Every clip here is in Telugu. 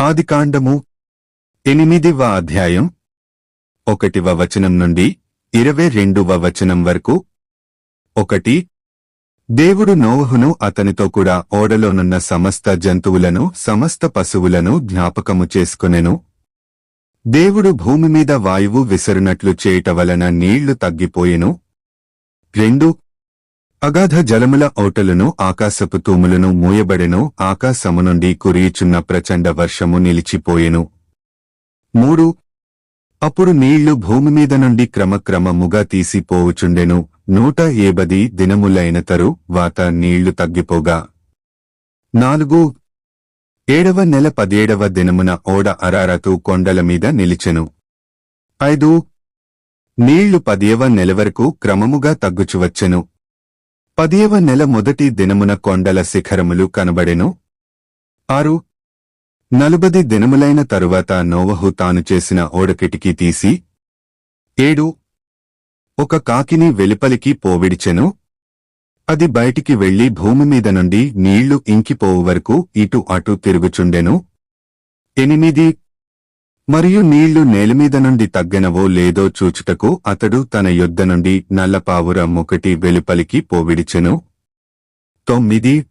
ఆదికాండము ఎనిమిదివ అధ్యాయం ఒకటివ వచనం నుండి ఇరవై రెండవ వచనం వరకు. ఒకటి దేవుడు నోవహును అతనితో కూడా ఓడలోనున్న సమస్త జంతువులను సమస్త పశువులను జ్ఞాపకము చేసుకునెను. దేవుడు భూమి మీద వాయువు విసరునట్లు చేయుట వలన నీళ్ళు తగ్గిపోయెను. రెండు అగాధ జలముల ఓటలను ఆకాశపు తూములను మూయబడెను ఆకాశము నుండి కురియుచున్న ప్రచండ వర్షము నిలిచిపోయెను. మూడు అప్పుడు నీళ్ళు భూమి మీద నుండి క్రమక్రమముగా తీసిపోవుచుండెను. నూట ఏబది దినములైన తరు వాత నీళ్ళు తగ్గిపోగా. నాలుగు ఏడవ నెల పదేడవ దినమున ఓడ అరారతు కొండల మీద నిలిచెను. ఐదు నీళ్ళు పదియవ నెల వరకు క్రమముగా తగ్గుచువచ్చెను. పదియవ నెల మొదటి దినమున కొండల శిఖరములు కనబడెను. ఆరు. నలుబది దినములైన తరువాత నోవహు తాను చేసిన ఓడకిటికీ తీసి. ఏడు. ఒక కాకిని వెలుపలికి పోవిడిచెను. అది బయటికి వెళ్ళి భూమి మీద నుండి నీళ్ళు ఇంకిపోవు వరకు ఇటు అటు తిరుగుచుండెను. ఎనిమిది. మరియు నీళ్ళు నేలమీద నుండి తగ్గనవో లేదో చూచుటకు అతడు తన యొద్ద నుండి నల్లపావురం ఒకటి వెలుపలికి పోవిడిచెను. తొమ్మిది.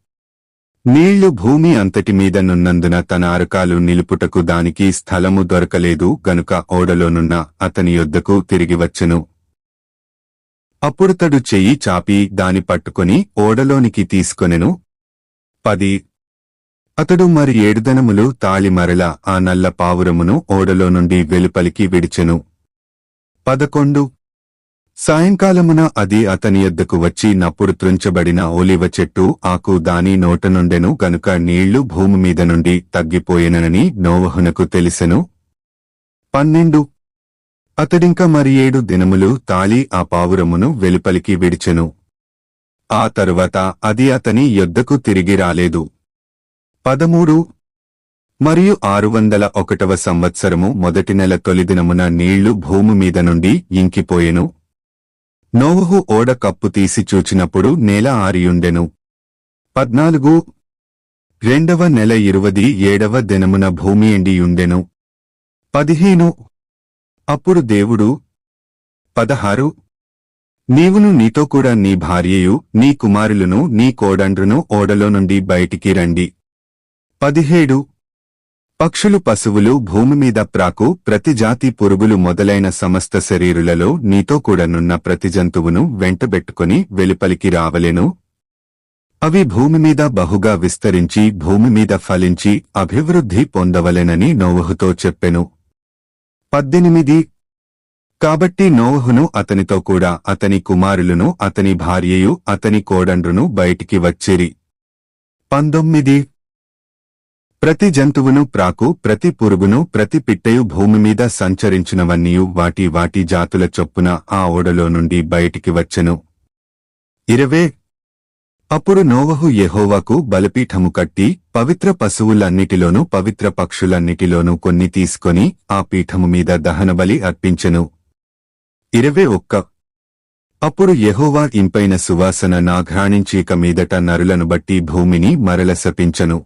నీళ్ళు భూమి అంతటి మీద నున్నందున తన అరకాలు నిలుపుటకు దానికి స్థలము దొరకలేదు గనుక ఓడలోనున్న అతని యొద్దకు తిరిగి వచ్చెను. అప్పుడతడు చెయ్యి చాపి దాని పట్టుకుని ఓడలోనికి తీసుకొనెను. పది. అతడు మరి ఏడుదనములు తాళి మరల ఆ నల్ల పావురమును ఓడలో నుండి వెలుపలికి విడిచెను. పదకొండు. సాయంకాలమున అది అతని యొద్దకు వచ్చి నప్పుడు త్రుంచబడిన ఓలివ చెట్టు ఆకు దాని నోట నుండెను గనుక నీళ్ళు భూమి మీద నుండి తగ్గిపోయెనని నోవహునకు తెలిసెను. పన్నెండు. అతడింక మరి ఏడు దినములు తాళి ఆ పావురమును వెలుపలికి విడిచెను. ఆ తరువాత అది అతని యొద్దకు తిరిగి రాలేదు. పదమూడు మరియు ఆరు వందల ఒకటవ సంవత్సరము మొదటి నెల తొలి దినమున నీళ్ళు భూమి మీద నుండి ఇంకిపోయెను. నోవహు ఓడ కప్పు తీసి చూచినప్పుడు నేల ఆరియుండెను. పద్నాలుగు రెండవ నెల ఇరువది ఏడవ దినమున భూమి ఎండియుండెను. పదిహేను అప్పుడు దేవుడు పదహారు నీవును నీతో కూడా నీ భార్యయు నీ కుమారులను నీ కోడండ్రును ఓడలో నుండి బయటికి రండి. పదిహేడు. పక్షులు పశువులు భూమి మీద ప్రాకు ప్రతి జాతి పురుగులు మొదలైన సమస్త శరీరులలో నీతో కూడానున్న ప్రతి జంతువును వెంటబెట్టుకుని వెలుపలికి రావలెను. అవి భూమి మీద బహుగా విస్తరించి భూమి మీద ఫలించి అభివృద్ధి పొందవలెనని నోవహుతో చెప్పెను. పద్దెనిమిది. కాబట్టి నోవహును అతనితో కూడా అతని కుమారులను అతని భార్యయు అతని కోడండ్రును బయటికి వచ్చిరి. పంతొమ్మిది. ప్రతి జంతువును ప్రాకు ప్రతి పురుగును ప్రతి పిట్టయు భూమి మీద సంచరించినవన్నీయు వాటి వాటి జాతుల చొప్పున ఆ ఓడలో నుండి బయటికి వచ్చెను. ఇరవే. అప్పుడు నోవహు యెహోవాకు బలిపీఠము కట్టి పవిత్ర పశువులన్నిటిలోనూ పవిత్ర పక్షులన్నిటిలోనూ కొన్ని తీసుకొని ఆ పీఠము మీద దహనబలి అర్పించెను. ఇరవై ఒక్క. అప్పుడు యెహోవా ఇంపైన సువాసన నాఘ్రాణించీక మీదట నరులను బట్టి భూమిని మరల శపించను.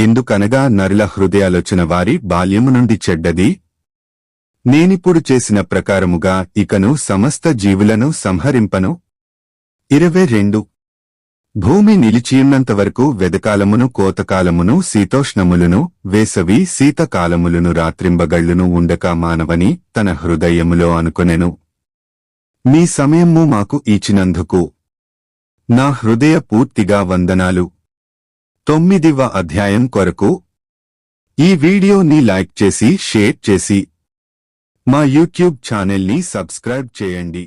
ఎందుకనగా నరుల హృదయాలోచన వారి బాల్యము నుండి చెడ్డది? నేనిప్పుడు చేసిన ప్రకారముగా ఇకను సమస్త జీవులను సంహరింపను. ఇరవై రెండు. భూమి నిలిచియున్నంతవరకు వెదకాలమును కోతకాలమును శీతోష్ణములను వేసవి శీతకాలములను రాత్రింబగళ్ళును ఉండక మానవని తన హృదయములో అనుకొనెను. మీ సమయము మాకు ఇచ్చినందుకు నా హృదయ పూర్తిగా వందనాలు. తొమ్మిదివ అధ్యాయం కొరకు ఈ వీడియోని లైక్ చేసి షేర్ చేసి మా యూట్యూబ్ ఛానల్ని సబ్స్క్రైబ్ చేయండి.